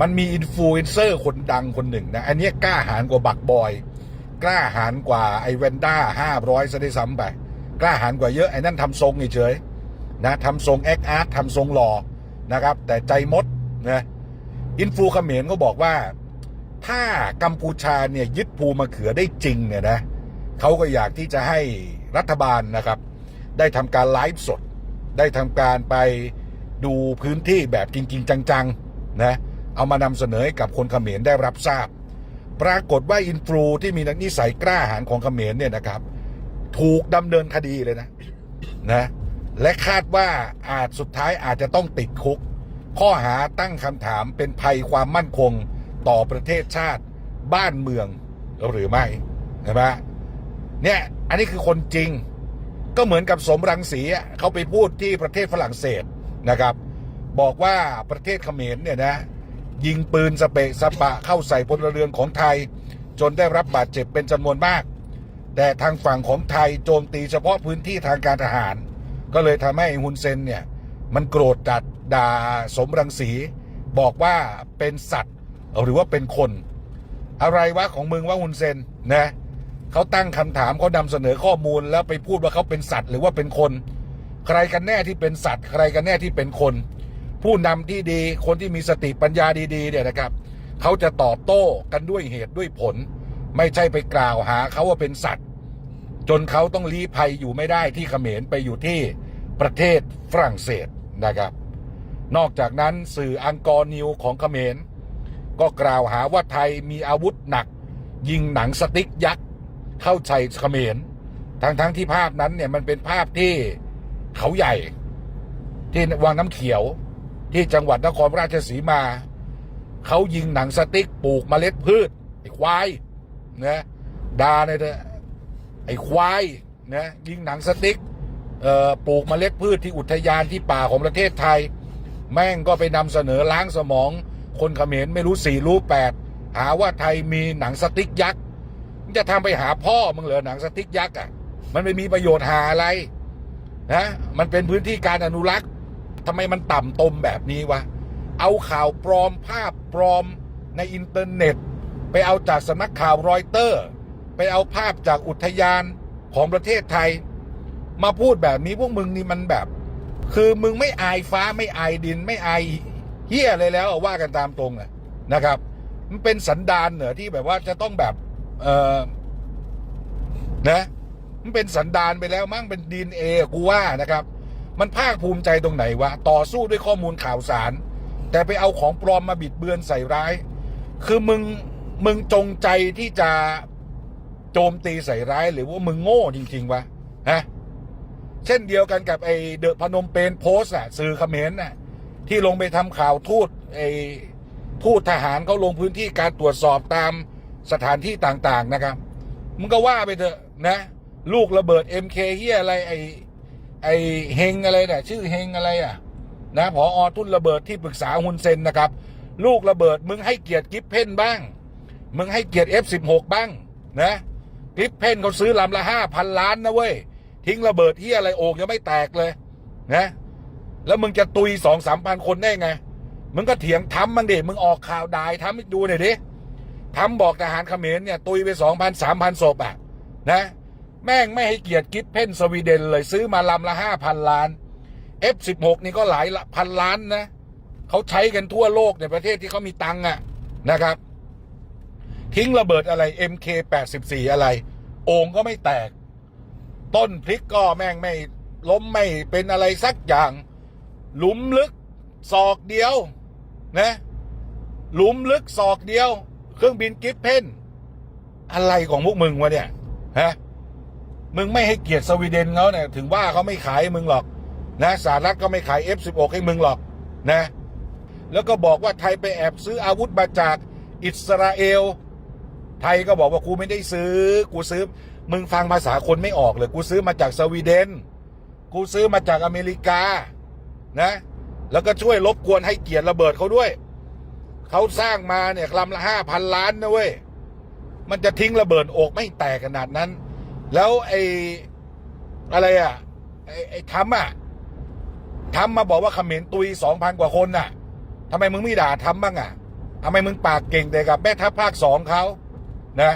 มันมีอินฟลูเอนเซอร์คนดังคนหนึ่งนะ อันนี้กล้าหาญกว่าบักบอย กล้าหาญกว่าไอเวนด้าห้าร้อยซะได้ซ้ำไป กล้าหาญกว่าเยอะไอ้นั่นทำทรงเฉยๆนะทำทรงแอคอาร์ตทำทรงหล่อนะครับ แต่ใจมดนะอินฟูเขมรก็บอกว่า ถ้ากัมพูชาเนี่ยยึดภูมะเขือได้จริงเนี่ยนะเขาก็อยากที่จะให้รัฐบาลนะครับ ได้ทำการไลฟ์สด ได้ทำการไปดูพื้นที่แบบจริง ๆ จังๆนะ เอามานำเสนอให้กับคนเขมรได้รับทราบ ปรากฏว่าอินฟลูที่มีนิสัยกล้าหาญของเขมรเนี่ยนะครับ ถูกดำเนินคดีเลยนะนะและคาดว่าอาจสุดท้ายอาจจะต้องติดคุก ข้อหาตั้งคำถามเป็นภัยความมั่นคงต่อประเทศชาติบ้านเมืองหรือไม่เห็นไหมเนี่ยอันนี้คือคนจริงก็เหมือนกับสมรังสีเขาไปพูดที่ประเทศฝรั่งเศสนะครับ บอกว่าประเทศเขมรเนี่ยนะ ยิงปืนสเปะสปะเข้าใส่พลเรือนของไทย จนได้รับบาดเจ็บเป็นจำนวนมาก แต่ทางฝั่งของไทยโจมตีเฉพาะพื้นที่ทางการทหาร ก็เลยทำให้ฮุนเซนเนี่ยมันโกรธจัดด่าสมรังสี บอกว่าเป็นสัตว์หรือว่าเป็นคน อะไรวะของมึงว่าฮุนเซนนะเขาตั้งคำถามเขานำเสนอข้อมูลแล้วไปพูดว่าเขาเป็นสัตว์หรือว่าเป็นคน ใครกันแน่ที่เป็นสัตว์ ใครกันแน่ที่เป็นคน ผู้นำที่ดีคนที่มีสติปัญญาดีๆเนี่ยนะครับเขาจะตอบโต้กันด้วยเหตุด้วยผล ไม่ใช่ไปกล่าวหาเขาว่าเป็นสัตว์ จนเขาต้องลี้ภัยอยู่ไม่ได้ที่เขมรไปอยู่ที่ประเทศฝรั่งเศสนะครับ นอกจากนั้นสื่ออังกอร์นิวของเขมร ก็กล่าวหาว่าไทยมีอาวุธหนัก ยิงหนังสติ๊กยักษ์เข้าใส่เขมรทั้งทั้งๆที่ภาพนั้นเนี่ยมันเป็นภาพที่เขาใหญ่ ที่วังน้ำเขียว ที่จังหวัดนครราชสีมา เขายิงหนังสติ๊กปลูกเมล็ดพืช ไอ้ควายนะดาเนี่ยไอ้ควายนะยิงหนังสติ๊กปลูกเมล็ดพืชที่อุทยานที่ป่าของประเทศไทย แม่งก็ไปนำเสนอล้างสมอง คนเขมรไม่รู้สี่รู้แปดหาว่าไทยมีหนังสติ๊กยักษ์จะทำไปหาพ่อมึงเหรอหนังสติ๊กยักษ์อะมันไม่มีประโยชน์หาอะไรนะมันเป็นพื้นที่การอนุรักษ์ ทำไมมันต่ำตมแบบนี้วะ เอาข่าวปลอมภาพปลอมในอินเทอร์เน็ต ไปเอาจากสำนักข่าวรอยเตอร์ ไปเอาภาพจากอุทยานของประเทศไทย มาพูดแบบนี้พวกมึงนี่มันแบบ คือมึงไม่อายฟ้าไม่อายดินไม่อายเฮียอะไรแล้วว่ากันตามตรงอะนะครับ มันเป็นสันดานเหรอที่แบบว่าจะต้องแบบเออนะมันเป็นสันดานไปแล้วมั้งเป็นดีเอกูว่านะครับ มันภาคภูมิใจตรงไหนวะต่อสู้ด้วยข้อมูลข่าวสาร แต่ไปเอาของปลอมมาบิดเบือนใส่ร้าย คือมึงมึงจงใจที่จะโจมตีใส่ร้าย หรือว่ามึงโง่จริง ๆ วะฮะเช่นเดียวกันกับไอเดอะพนมเปญโพสต์อะสื่อเขมรน่ะที่ลงไปทำข่าวทูตไอทูตทหารเขาลงพื้นที่การตรวจสอบตามสถานที่ต่างๆนะครับ มึงก็ว่าไปเถอะนะ ลูกระเบิด MK เฮียอะไรไอ ไอเฮงอะไรเนี่ยชื่อเฮงอะไรอะนะผออทุ่นระเบิดที่ปรึกษาฮุนเซนนะครับ ลูกระเบิดมึงให้เกียรติกิฟเพนบ้าง มึงให้เกียรติ F16 บ้างนะกิฟเพนเขาซื้อลำละห้าพันล้านนะเว้ย ทิ้งระเบิดที่อะไรโอกยังไม่แตกเลยนะแล้วมึงจะตุยสองสามพันคนได้ไง มึงก็เถียงทำมันดิมึงออกข่าวดายทำให้ดูหน่อยดิทำบอกทหารเขมรเนี่ยตุยไปสองพันสามพันศพอะนะ แม่งไม่ให้เกียรติกิฟเพนสวีเดนเลยซื้อมาลำละห้าพันล้าน F16 นี่ก็หลายพันล้านนะเขาใช้กันทั่วโลกในประเทศที่เขามีตังค์อะนะครับ ทิ้งระเบิดอะไร MK84 อะไรโอ่งก็ไม่แตก ต้นพริกก็แม่งไม่ล้มไม่เป็นอะไรสักอย่าง หลุมลึกศอกเดียวนะหลุมลึกศอกเดียว เครื่องบินกิฟเพนอะไรของพวกมึงวะเนี่ยฮะ มึงไม่ให้เกียรติสวีเดนเขาเนี่ยถึงว่าเขาไม่ขายมึงหรอกนะสหรัฐก็ไม่ขาย F16 ให้มึงหรอกนะ แล้วก็บอกว่าไทยไปแอบซื้ออาวุธมาจากอิสราเอล ไทยก็บอกว่ากูไม่ได้ซื้อ กูซื้อ มึงฟังภาษาคนไม่ออกเลย กูซื้อมาจากสวีเดน กูซื้อมาจากอเมริกานะ แล้วก็ช่วยรบกวนให้เกียรติระเบิดเขาด้วย เขาสร้างมาเนี่ยลำละห้าพันล้านนะเว้ย มันจะทิ้งระเบิดอกไม่แตกขนาดนั้น แล้วไอ้อะไรอะ ไอ้ไอ้ทำอะทำมาบอกว่าเขมรตุยสองพันกว่าคนน่ะทำไมมึงไม่ด่าทำบ้างอะทำไมมึงปากเก่งแต่กับแม่ทัพภาคสองเขานะ